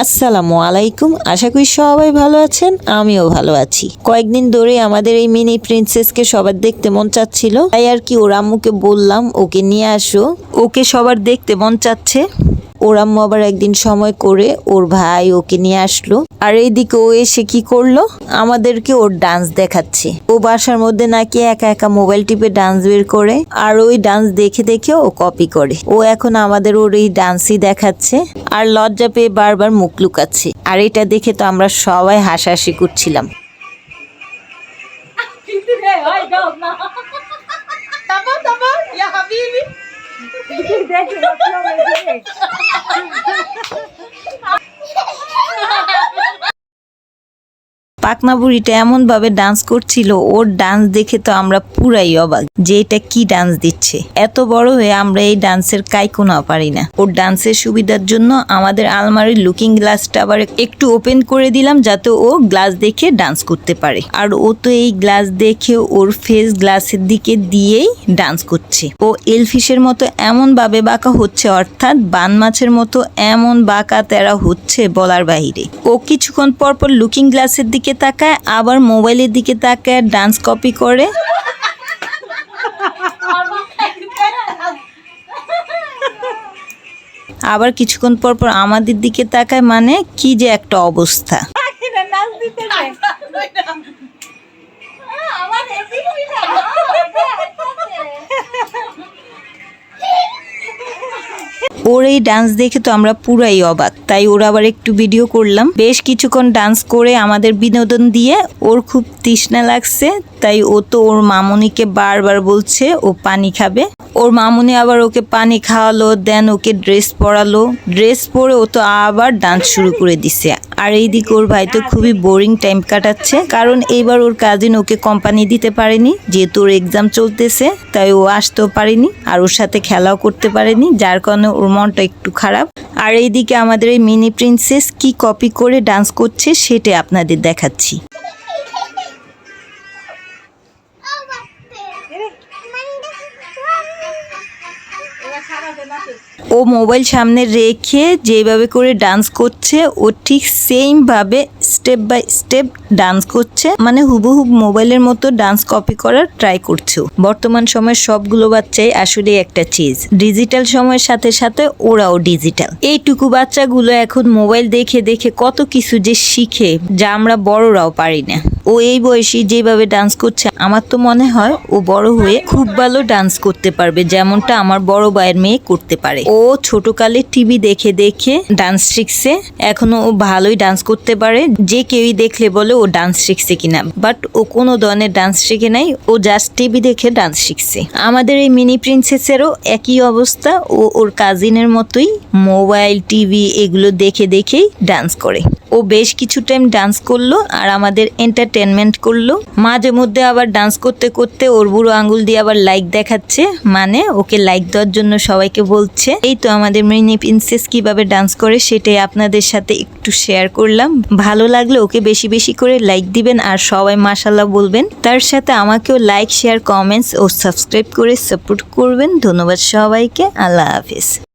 আসসালামু আলাইকুম। আশা করি সবাই ভালো আছেন, আমিও ভালো আছি। কয়েকদিন ধরে আমাদের এই মিনি প্রিন্সেসকে সবার দেখতে মন চাচ্ছিল। তাই আর কি ওর আম্মুকে বললাম, ওকে নিয়ে আসো। ওকে সবার দেখতে মন চাচ্ছে। ওর আম্মু আবার একদিন সময় করে ওর ভাই ওকে নিয়ে আসলো। আর এইদিকে ও এসে কি করল? আমাদেরকে ওর ডান্স দেখাচ্ছে। ও বাসার মধ্যে নাকি একা একা মোবাইল টিপে ডান্স বের করে আর ওই ডান্স দেখে দেখে ও কপি করে। ও এখন আমাদের ওর এই ডান্সই দেখাচ্ছে আর লজ্জা পেয়ে বারবার মুখ লুকাচ্ছে। আর এটা দেখে তো আমরা সবাই হাসাহাসি করছিলাম। পাকনা বুড়িটা এমন ভাবে ডান্স করছিল, ওর ডান্স দেখে তো আমরা পুরাই অবাক যে এটা কি ডান্স দিচ্ছে। এত বড় হয়ে আমরা এই ডান্সের কাইকোনা পারি না। ওর ডান্সের সুবিধার জন্য আমাদের আলমারির লুকিং গ্লাসটা আবার একটু ওপেন করে দিলাম যাতে ও গ্লাস দেখে ডান্স করতে পারে। আর ও তো এই গ্লাস দেখে ওর ফেস গ্লাসের দিকে দিয়েই ডান্স করছে। ও এলফিশের মতো এমন ভাবে বাঁকা হচ্ছে, অর্থাৎ বান মাছের মতো এমন বাঁকা তেরা হচ্ছে বলার বাহিরে। ও কিছুক্ষণ পর পর লুকিং গ্লাসের দিকে তাকায়, আবার মোবাইলের দিকে তাকায়, ডান্স কপি করে। আবার কিছুক্ষণ পর পর আমাদের দিকে তাকায় মানে কি যে একটা অবস্থা। আমার ওর এই ডান্স দেখে তো আমরা পুরাই অবাক। তাই ওর আবার একটু ভিডিও করলাম। বেশ কিছুক্ষণ ডান্স করে আমাদের বিনোদন দিয়ে ওর খুব তৃষ্ণা লাগছে। তাই ও তো ওর মামনিকে বারবার বলছে, ও পানি খাবে। ওর মামুনি আবার ওকে পানি খাওয়ালো দেন ওকে ড্রেস পরালো। ড্রেস পরে ও তো আবার ডান্স শুরু করে দিছে। আর এই দিকে ওর ভাই তো খুবই বোরিং টাইম কাটাচ্ছে। কারণ এইবার ওর কাজিন ওকে কোম্পানি দিতে পারেনি, যেহেতু ওর এক্সাম চলতেছে, তাই ও আসতেও পারেনি আর ওর সাথে খেলাও করতে পারেনি, যার কারণে ওর মনটা একটু খারাপ। আর এইদিকে আমাদের এই মিনি প্রিন্সেস কি কপি করে ডান্স করছে সেটা আপনাদের দেখাচ্ছি। ও মোবাইল সামনে রেখে যেভাবে করে ডান্স করছে, ও ঠিক সেম ভাবে স্টেপ বাই স্টেপ ডান্স করছে। মানে হুবহুব মোবাইলের মতো ডান্স কপি করার ট্রাই করছে বর্তমান সময়ের সবগুলো বাচ্চাই আসলে একটা চিজ ডিজিটাল সময়ের সাথে সাথে ওরাও ডিজিটাল এইটুকু বাচ্চাগুলো এখন মোবাইল দেখে দেখে কত কিছু যে শিখে, যা আমরা বড়রাও পারি না। ও এই বয়সী যেভাবে ডান্স করছে, আমার তো মনে হয় ও বড় হয়ে খুব ভালো ডান্স করতে পারবে, যেমনটা আমার বড় ভাইয়ের মেয়ে করতে পারে। ও ছোটকালে টিভি দেখে দেখে ডান্স শিখছে এখনও ও ভালোই ডান্স করতে পারে, যে কেউই দেখলে বলে ও ডান্স শিখছে কিনা। বাট ও কোনো ধরনের ডান্স শিখে নাই, ও জাস্ট টিভি দেখে ডান্স শিখছে আমাদের এই মিনি প্রিন্সেসেরও একই অবস্থা, ও ওর কাজিনের মতোই মোবাইল টিভি এগুলো দেখে দেখেই ডান্স করে। ও বেশ কিছু টাইম ডান্স করল আর আমাদের এন্টারটেনমেন্ট করল। মাঝে মধ্যে আবার ডান্স করতে করতে ওর বুড়ো আঙ্গুল দিয়ে আবার লাইক দেখাচ্ছে। মানে ওকে লাইক দেওয়ার জন্য সবাইকে বলছে। এই তো আমাদের মিনি প্রিন্সেস কীভাবে ডান্স করে সেটাই আপনাদের সাথে একটু শেয়ার করলাম। ভালো লাগলে ওকে বেশি বেশি করে লাইক দিবেন আর সবাই মাসাল্লাহ বলবেন। তার সাথে আমাকেও লাইক শেয়ার কমেন্টস ও সাবস্ক্রাইব করে সাপোর্ট করবেন। ধন্যবাদ সবাইকে। আল্লাহ হাফিজ।